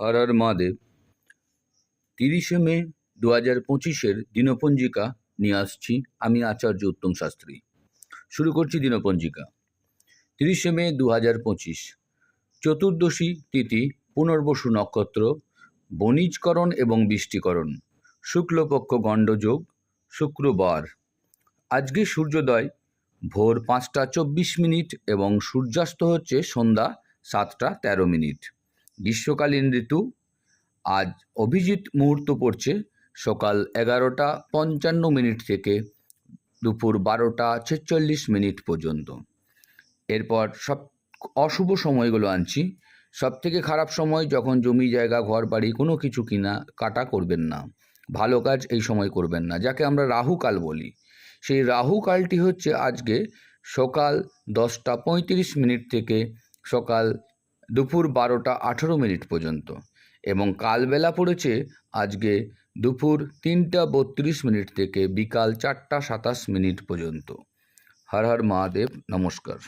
হর হর মহাদেব তিরিশে মে দু হাজার পঁচিশের দিনপঞ্জিকা নিয়ে আসছি আমি আচার্য উত্তম শাস্ত্রী। শুরু করছি দিনপঞ্জিকা। তিরিশে মে দু হাজার পঁচিশ, চতুর্দশী তিথি, পুনর্বসু নক্ষত্র, বণিজকরণ এবং বৃষ্টিকরণ, শুক্লপক্ষ গণ্ডযোগ, শুক্রবার। আজকে সূর্যোদয় ভোর পাঁচটা চব্বিশ মিনিট এবং সূর্যাস্ত হচ্ছে সন্ধ্যা সাতটা তেরো মিনিট। গ্রীষ্মকালীন ঋতু। আজ অভিজিৎ মুহূর্ত পড়ছে সকাল এগারোটা পঞ্চান্ন মিনিট থেকে দুপুর বারোটা ছেচল্লিশ মিনিট পর্যন্ত। এরপর সব অশুভ সময়গুলো আনছি। সব থেকে খারাপ সময় যখন জমি জায়গা ঘর বাড়ি কোনো কিছু কিনা, কাটা করবেন না। ভালো কাজ এই সময় করবেন না, যাকে আমরা রাহুকাল বলি। সেই রাহুকালটি হচ্ছে আজকে সকাল দশটা পঁয়ত্রিশ মিনিট থেকে সকাল দুপুর বারোটা আঠেরো মিনিট পর্যন্ত এবং কালবেলা পড়েছে আজকে দুপুর তিনটা বত্রিশ মিনিট থেকে বিকাল চারটা সাতাশ মিনিট পর্যন্ত। হর হর মহাদেব, নমস্কার।